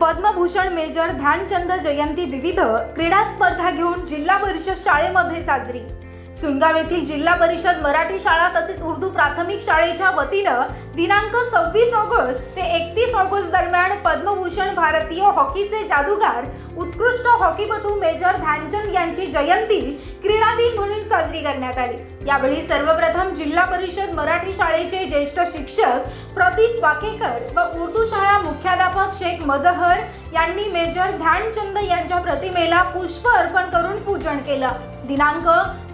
Padma Bhushan major Dhyanchand जयंती विविध क्रीडा स्पर्धा घेऊन जिल्हा परिषद शाळेमध्ये साजरी. सुनगाव येथील जिल्हा परिषद मराठी शाळा तसेच उर्दू प्राथमिक शाळेच्या वतीनं दिनांक सव्वीस ऑगस्ट ते एकतीस ऑगस्ट दरम्यान पद्मभूषण भारतीय हॉकीचे जादूगार उत्कृष्ट हॉकीपटू मेजर ध्यानचंद यांची जयंती क्रीडा दिन म्हणून साजरी करण्यात आली. यावेळी सर्वप्रथम जिल्हा परिषद मराठी शाळेचे ज्येष्ठ शिक्षक प्रदीप वाकेकर व उर्दू शाळा मुख्याध्यापक शेख मजहर यांनी मेजर ध्यानचंद यांच्या प्रतिमेला पुष्प अर्पण करून पूजन केलं. दिनांक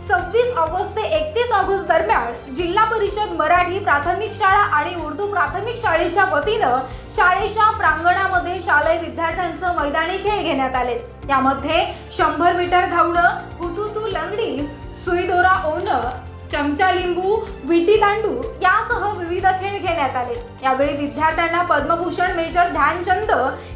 सव्वीस ऑगस्ट ते एकतीस ऑगस्ट दरम्यान जिल्हा परिषद मराठी प्राथमिक शाळा आणि उर्दू प्राथमिक शाळेच्या वतीनं शाळेच्या प्रांगणामध्ये शालेय विद्यार्थ्यांचं मैदानी खेळ घेण्यात आले. यामध्ये शंभर मीटर धावणं हुतुतू लंगडी सुईदोरा ओढणं चमचा लिंबू विटी दांडू यासह विविध खेळ घेण्यात आले. यावेळी विद्यार्थ्यांना पद्मभूषण मेजर ध्यानचंद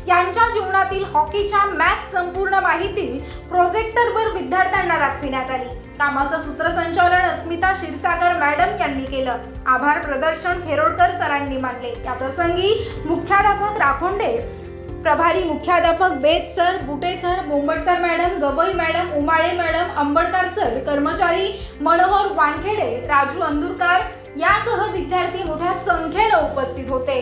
यांच्या जीवनातील हॉकीच्या मॅच संपूर्ण माहिती प्रोजेक्टरवर विद्यार्थ्यांना दाखविण्यात आली. कामाचं सूत्रसंचालन अस्मिता क्षीरसागर मॅडम यांनी केलं. आभार प्रदर्शन खेरोडकर सरांनी मानले. या प्रसंगी मुख्याध्यापक राखोंडे प्रभारी मुख्याध्यापक Bet sir Bute sir Bombatkar madam Gawai madam Umale madam Ambadkar sir कर्मचारी मनोहर वानखेडे राजू अंदुरकर यासह विद्यार्थी मोठ्या संख्येनं उपस्थित होते.